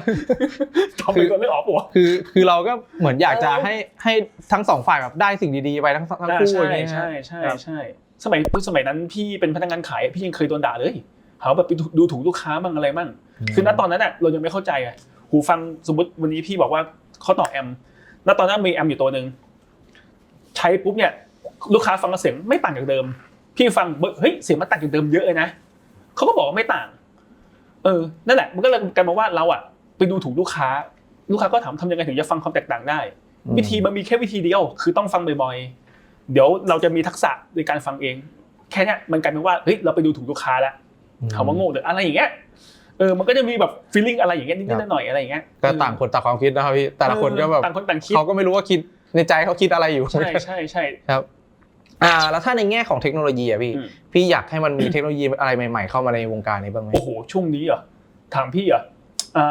[SPEAKER 1] ทำไปก่อนไม่ออกปะวะ
[SPEAKER 2] คือคือเราก็เหมือนอยากจะ
[SPEAKER 1] เออ
[SPEAKER 2] ให้ให้ทั้งสองฝ่ายแบบได้สิ่งดีๆไปทั้งทั้งคู่
[SPEAKER 1] ใช่
[SPEAKER 2] อย่างเงี้ย
[SPEAKER 1] ใช่ใช่
[SPEAKER 2] ครับ
[SPEAKER 1] ใช่สมัยสมัยนั้นพี่เป็นพนักงานขายพี่ยังเคยโดนด่าเลยหาว่าแบบไปดูดูถูกลูกค้าบ้างอะไรบ้างคือณตอนนั้นอะเรายังไม่เข้าใจอะหูฟังสมมติวันนี้พี่บอกว่า เขาต่อแอมณตอนนั้นมีแอมอยู่ตัวหนึ่งใช้ปุ๊บเนี่ย ลูกค้าฟังเสียงไม่ต่างจากเดิม พี่ฟังเฮ้ยเสียงมันต่างจากเดิมเยอะเลยนะเขาก็บอกว่าไม่ต่าง เออนั่นแหละ มันก็เลยกลายมาว่าเราอะ ไปดูถูกลูกค้า ลูกค้าก็ถามทำยังไงถึงจะฟังความแตกต่างได้
[SPEAKER 2] อืม
[SPEAKER 1] วิธีมันมีแค่วิธีเดียว คือต้องฟังบ่อยๆเดี๋ยวเราจะมีทักษะในการฟังเอง แค่เนี้ยมันกลายเป็นว่าเฮ้ยเราไปดูถูกลูกค้าแล้วถามว่าโง่หรืออะไรอย่างเงี้ย เออมันก็จะมีแบบฟีลลิ่งอะไรอย่างเงี้ยนิดๆหน่อยๆอะไรอย่างเงี้ย
[SPEAKER 2] ก็ต่างคนต่างความคิดนะครับพี่แต่ละคนก็แบบ
[SPEAKER 1] ต่างคนต่างคิด
[SPEAKER 2] เขาก็ไม่รู้ว่าคิดในใจเขาคิดอะไรอยู่
[SPEAKER 1] ใช่ใช่ใช่
[SPEAKER 2] ครับอ่าแล้วถ้าในแง่ของเทคโนโลยีอะพี่
[SPEAKER 1] อืม
[SPEAKER 2] พี่อยากให้มันมีเทคโนโลยีอะไรใหม่ ๆ เข้ามาในวงการนี้บ้างไหม
[SPEAKER 1] โอ้โหช่วงนี้เหรอถามพี่เหรออ่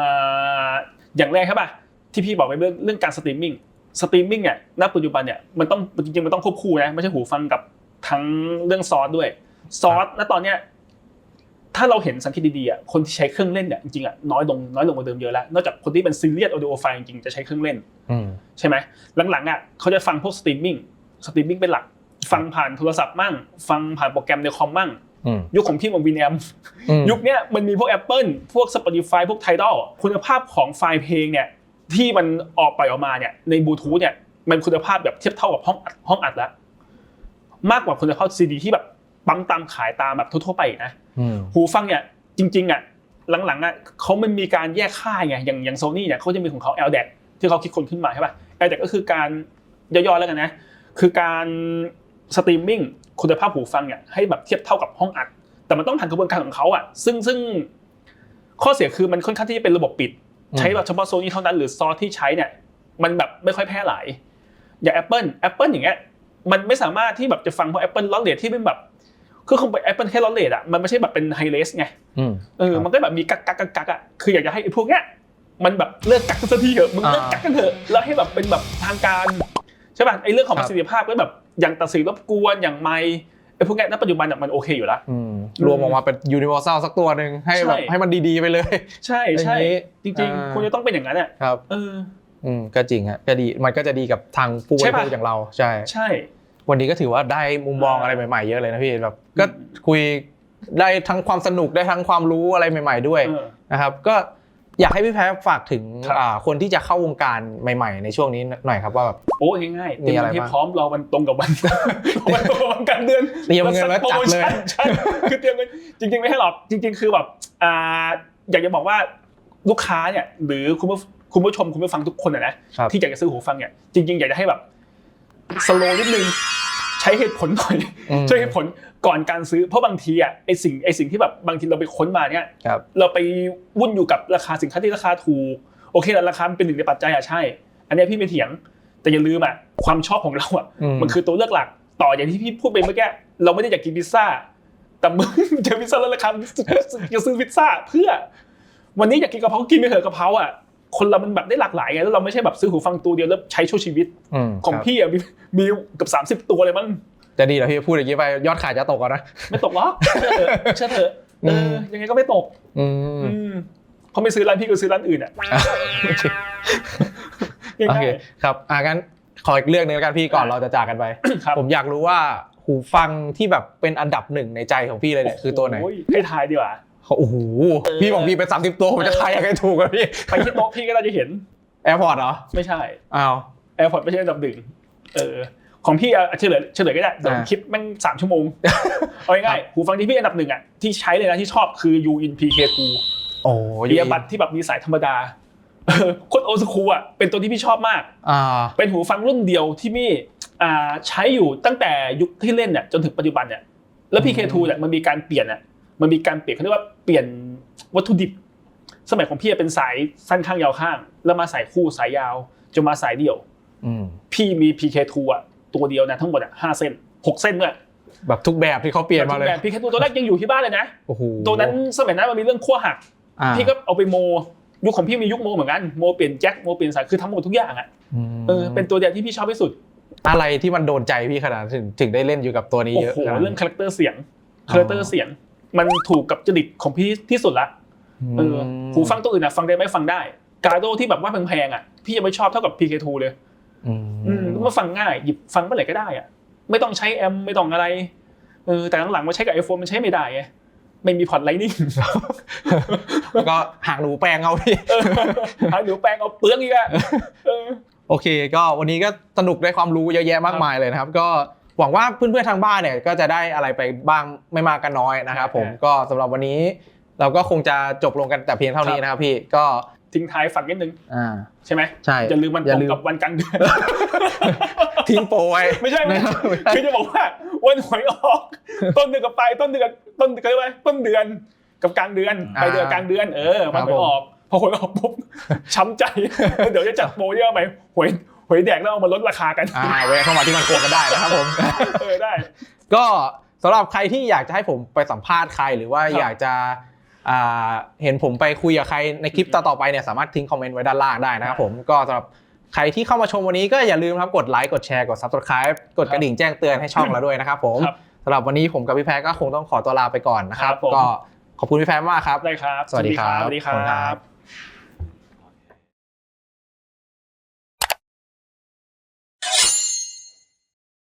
[SPEAKER 1] าอย่างแรกครับป่ะที่พี่บอกไปเรื่องเรื่องการสตรีมมิ่งสตรีมมิ่งเนี่ยณปัจจุบันเนี่ยมันต้องจริงๆมันต้องควบคู่นะไม่ใช่หูฟังกับทั้งเรื่องซอสด้วยซอสณตอนเนี้ย ถ้าเราเห็นสังเกตดีๆอะคนที่ใช้เครื่องเล่นเนี่ยจริงๆอะน้อยลงน้อยลงกว่าเดิมเยอะแล้วนอกจากคนที่เป็นซีเรียสออดิโอไฟล์จริงๆจะใช้เครื่องเล่น
[SPEAKER 2] อืม
[SPEAKER 1] ใช่ไหมหลังๆอะเขาจะฟังพวกสตรีมมิ่งสตรีมมิ่งเป็นหลัก ฟังผ่านโทรศัพท์มั่ง ฟังผ่านโปรแกรมในคอมมั่ง
[SPEAKER 2] อืม
[SPEAKER 1] ยุคของพี่มันวินแอม
[SPEAKER 2] อืม
[SPEAKER 1] ยุคเนี้ยมันมีพวก Apple พวก Spotify พวก Tidal คุณภาพของไฟล์เพลงเนี่ยที่มันออกปล่อยออกมาเนี่ยในบลูทูธเนี่ยมันคุณภาพแบบเทียบเท่ากับห้องอัดห้องอัดแล้วมากกว่าคุณภาพซีดีที่แบบปั๊มตามขายตามแบบทั่วๆไปอีกนะ
[SPEAKER 2] อืม
[SPEAKER 1] หูฟังเนี่ยจริงๆอะหลังๆอะเขามันมีการแยกค่ายไงอย่างอย่างโซนี่เนี่ยเขาจะมีของเขา LDAC ที่เขาคิดคนขึ้นมาใช่ป่ะ LDAC ก็คือการย่อๆแล้วกันนะคือการสตรีมมิ่งคุณภาพหูฟังเนี่ยให้แบบเทียบเท่ากับห้องอัด แต่มันต้องผ่านกระบวนการของเขาอะซึ่งซึ่งข้อเสียคือมันค่อนข้างที่จะเป็นระบบปิด ใช้แบบเฉพาะโซนี่เท่านั้นหรือซอสที่ใช้เนี่ยมันแบบไม่ค่อยแพร่หลายอย่าง Apple Apple อย่างเงี้ยมันไม่สามารถที่แบบจะฟังเพราะ Apple ล็อตเลทที่เป็นแบบ คือคงเป็น Apple แค่ล็อตเลทอะมันไม่ใช่แบบเป็นไฮเลสไง
[SPEAKER 2] อืม
[SPEAKER 1] เออ
[SPEAKER 2] ครับ
[SPEAKER 1] มันก็แบบมีกักกักกักกักอะคืออยากจะให้ไอ้พวกเนี้ยมันแบบเลิกกักสักทีเถอะมึงเลิก
[SPEAKER 2] อ่า
[SPEAKER 1] กักกันเถอะแล้วให้แบบเป็นแบบทางการใช่ป่ะไอ้เรื่องของ
[SPEAKER 2] ค
[SPEAKER 1] ป
[SPEAKER 2] รับ
[SPEAKER 1] ระสิทธิภาพก็แบบอย่างตัดสินรบกวนอย่างไม่ไอ้พวกเนี้ยณปัจจุบันอะมันโอเคอยู่แล้ว
[SPEAKER 2] อืมรวมออกมาเป็นยูนิเวอร์แซลสักตัวหนึ่งให้แบบ
[SPEAKER 1] ใช่
[SPEAKER 2] ให้มันดีๆไปเลย
[SPEAKER 1] ใช่ใช่
[SPEAKER 2] อย่างนี้
[SPEAKER 1] จริง
[SPEAKER 2] อ่า
[SPEAKER 1] ๆควรจะต้องเป็นอย่างนั้นอะ
[SPEAKER 2] ครับ
[SPEAKER 1] เออ
[SPEAKER 2] อืมก็จริงฮะก็ดีมันก็จะดีกับทางผู้บ
[SPEAKER 1] ใช่
[SPEAKER 2] ริโภ
[SPEAKER 1] ปะ
[SPEAKER 2] คอย่างเราใช่
[SPEAKER 1] ใช่
[SPEAKER 2] วันนี้ก็ถือว่าได้มุมมอง
[SPEAKER 1] อ่า
[SPEAKER 2] อะไรใหม่ๆเยอะเลยนะพี่แบบก็คุยได้ทั้งความสนุกได้ทั้งความรู้อะไรใหม่ ๆ ด้วย
[SPEAKER 1] เออ
[SPEAKER 2] นะครับ ก็อยากให้พี่แพ้ฝากถึง
[SPEAKER 1] ครับ
[SPEAKER 2] อ่าคนที่จะเข้าวงการใหม่ ๆ ในช่วงนี้หน่อยครับว่าแบบ
[SPEAKER 1] โอ้ง่ายๆ
[SPEAKER 2] มี
[SPEAKER 1] เตรียม
[SPEAKER 2] อะไร
[SPEAKER 1] วันที่
[SPEAKER 2] บ้าง
[SPEAKER 1] พร้อมรอมันตรงกับวันวันตรงกับวันการเดือน
[SPEAKER 2] เตรียมเงินไว้จัดเลย
[SPEAKER 1] ใช่คือเตรียมเงินจริง ๆไม่ให้หรอกจริง ๆ คือแบบอ่าอยากจะบอกว่าลูกค้าเนี่ยหรือคุณผู้คุณผู้ชมคุณผู้ฟังทุกคนอะนะครับที่อยากจะซื้อหูฟังเนี่ยจริง ๆ อยากจะให้แบบ สโลนิดนึงใช้เหตุผลหน่อย
[SPEAKER 2] อืม
[SPEAKER 1] ใช้เหตุผลก่อนการซื้อเพราะบางทีอะไอสิ่งไอสิ่งที่แบบบางทีเราไปค้นมาเนี่ย
[SPEAKER 2] ครับ
[SPEAKER 1] เราไปวุ่นอยู่กับราคาสินค้าที่ราคาถูกโอเคแหละราคามันเป็นหนึ่งในปัจจัยอะใช่ อันเนี้ยพี่ไม่เถียง แต่อย่าลืมอะความชอบของเราอะ
[SPEAKER 2] อืม
[SPEAKER 1] มันคือตัวเลือกหลักต่ออย่างที่พี่พูดไปเมื่อกี้เราไม่ได้อยากกินพิซซ่าแต่มึงเจอพิซซ่าแล้วราคาจะซื้อพิซซ่าเพื่อ วันนี้อยากกินกะเพราก็กินไปเถอะกะเพราอะ คนเรามันแบบได้หลากหลายไงแล้วเราไม่ใช่แบบซื้อหูฟังตัวเดียวแล้วใช้ชั่วชีวิต
[SPEAKER 2] ม
[SPEAKER 1] ของ
[SPEAKER 2] ครับ
[SPEAKER 1] พี่อะมีมีเกับ30 ตัวเลยมั้ง
[SPEAKER 2] จะดีเหรอพี่พูดอย่างนี้ไปยอดขายจะตกก่อนนะ
[SPEAKER 1] ไม่ตกหรอกเชื่อเถอะเชื่อเถอะเออ
[SPEAKER 2] ม
[SPEAKER 1] ยังไงก็ไม่ตก
[SPEAKER 2] อืม
[SPEAKER 1] อืมเขาไม่ซื้อร้านพี่ก็ซื้อร้านอื่นอะ
[SPEAKER 2] โอเค
[SPEAKER 1] ง่ายๆ
[SPEAKER 2] โอเคครับอ่างั้นขออีกเรื่องหนึงแล้วกันพี่ก่อน
[SPEAKER 1] อะ
[SPEAKER 2] เราจะจากกันไป
[SPEAKER 1] ครับ
[SPEAKER 2] ผมอยากรู้ว่าหูฟังที่แบบเป็นอันดับหนึ่งในใจของพี่เลยเนี่ยคือตัวไหน
[SPEAKER 1] โยให้ทายดีกว่า
[SPEAKER 2] โอ้โห
[SPEAKER 1] เออ
[SPEAKER 2] พี่บอกพี่เป็นสามสิบตัวผมจะทายยังไงถูกอะพี่
[SPEAKER 1] ไปที่โต๊ะพี่ก็น่าจะเห็น
[SPEAKER 2] แอร์พอร์ตเหรอ
[SPEAKER 1] ไม่ใช่
[SPEAKER 2] อ้าว
[SPEAKER 1] แอร์พอร์ตไม่ใช่อันดับหนึ่งเออของพี่อะเฉลยเฉลยก็ได้เดี๋ยวผม
[SPEAKER 2] อ่า
[SPEAKER 1] คิดแม่งสามชั่วโมงเอาง่ายๆหูฟังที่พี่อันดับหนึ่งอะที่ใช้เลยนะที่ชอบคือ U in PK2
[SPEAKER 2] โอ้
[SPEAKER 1] เบียบัตที่แบบมีสายธรรมดาเออโคตรโอสคูลอะเป็นตัวที่พี่ชอบมาก
[SPEAKER 2] อ่า
[SPEAKER 1] เป็นหูฟังรุ่นเดียวที่พี่อ่าใช้อยู่ตั้งแต่ยุคที่เล่นเนี่ยจนถึงปัจจุบันเนี่ยแล้ว PK2 เนี่ยมันมีการเปลี่ยนอะ มันมีการเปลี่ยนเขาเรียกว่าเปลี่ยนวัตถุดิบ สมัยของพี่เป็นสายสั้นข้างยาวข้าง แล้วมาสายคู่สายยาวจนมาสายเดี่ยว
[SPEAKER 2] อืม
[SPEAKER 1] พี่มี PK2 อะตัวเดียวนะทั้งหมดอะห้าเส้นหกเส้นด้วย
[SPEAKER 2] แบบทุกแบบที่เขาเปลี่ยนมาเลย
[SPEAKER 1] แบบ PK2 ตัวแรกยังอยู่ที่บ้านเลยนะ
[SPEAKER 2] โอ้โห
[SPEAKER 1] ตัวนั้นสมัยนั้นมันมีเรื่องขั้วหัก
[SPEAKER 2] อ่า
[SPEAKER 1] พี่ก็เอาไปโมยุคของพี่มียุคโมเหมือนกันโมเปลี่ยนแจ็คโมเปลี่ยนสายคือทำหมดทุกอย่างอะ
[SPEAKER 2] ม
[SPEAKER 1] เออเป็นตัวเดียวที่พี่ชอบที่สุด
[SPEAKER 2] อะไรที่มันโดนใจพี่ขนาดนั้นถึงถึงได้เล่นอยู่กับตัวนี้
[SPEAKER 1] โอ้
[SPEAKER 2] เยอะ
[SPEAKER 1] โห
[SPEAKER 2] ขนาดนั้น
[SPEAKER 1] เรื่องคาแรคเตอร์เสียง
[SPEAKER 2] อ๋อ
[SPEAKER 1] คาแรคเตอร์เสียง มันถูกกับจริตของพี่ที่สุดละเออหูฟังตัวอื่นอะฟังได้ไหมฟังได้ กาโดที่แบบว่าแพงๆอะพี่ยังไม่ชอบเท่ากับ PK2 เลย
[SPEAKER 2] อืม
[SPEAKER 1] อืมมันฟังง่ายหยิบฟังเมื่อไหร่ก็ได้อะไม่ต้องใช้แอมป์ไม่ต้องอะไรเออแต่หลังๆมาใช้กับ iPhone มันใช้ไม่ได้ไงไม่มีพอร์ตไลนิ่ง
[SPEAKER 2] แล้วก็ห่างหนูแปลงเอาพี่
[SPEAKER 1] เออหาหนูแปลงเอาเปลืองอีกอะเออ
[SPEAKER 2] โอเค ก็วันนี้ก็สนุกได้ความรู้เยอะแยะมากมายเลยนะครับ ก็ หวังว่าเพื่อนๆทางบ้านเนี่ยก็จะได้อะไรไปบ้างไม่มากก็น้อยนะครับผม
[SPEAKER 1] ครับ
[SPEAKER 2] ก็สำหรับวันนี้เราก็คงจะจบลงกันแต่เพียงเท่านี้นะครับพี่ก็
[SPEAKER 1] ทิ้งท้ายฝันนิดนึง
[SPEAKER 2] อ่า
[SPEAKER 1] ใช่ไหม
[SPEAKER 2] ใช่
[SPEAKER 1] อย่าลืมมัน
[SPEAKER 2] อ
[SPEAKER 1] ต
[SPEAKER 2] ย่า
[SPEAKER 1] รง
[SPEAKER 2] ลืม
[SPEAKER 1] กับวันกลางเดือน
[SPEAKER 2] ทิ้งโปรไว้
[SPEAKER 1] ไม่ใช่ไม่
[SPEAKER 2] นะค
[SPEAKER 1] ใช่
[SPEAKER 2] รับ
[SPEAKER 1] คือจะบอกว่าวันหวยออก ต้นเดือนกับปลายต้นเดือนกับต้นเขาเรียกว่าต้นเดือนกับกลางเดือนไปลายเดือนกลางเดือนเออวันหวยออกพอหวยออกปุ๊บช้ำใจเดี๋ยวจะจัดโปรเยอะไปหวย หวยแดกแล้วเอามาลดราคากัน
[SPEAKER 2] อ่าแวะเข้ามาที่มันโกกันได้นะครับผม
[SPEAKER 1] เออได้
[SPEAKER 2] ก็สำหรับใครที่อยากจะให้ผมไปสัมภาษณ์ใครหรือว่า
[SPEAKER 1] ครับ
[SPEAKER 2] อยากจะอ่าเห็นผมไปคุยกับใครในคลิปต่อๆไปเนี่ยสามารถทิ้งคอมเมนต์ไว้ด้านล่างได้นะครับผมก็สำหรับใครที่เข้ามาชมวันนี้ก็อย่าลืมครับกดไลค์กดแชร์กด subscribe กดกระดิ่งแจ้งเตือนให้ช่องเราด้วยนะครับผม
[SPEAKER 1] ครับ
[SPEAKER 2] สำหรับวันนี้ผมกับพี่แพ้ก็คงต้องขอตัวลาไปก่อนนะครับ
[SPEAKER 1] ครับผม
[SPEAKER 2] ก็ขอบคุณพี่แพ้มากครับ
[SPEAKER 1] ได้ครับ
[SPEAKER 2] สวัสดีครับ
[SPEAKER 1] สวัสดีค
[SPEAKER 2] ขอบคุณครั
[SPEAKER 1] รับบ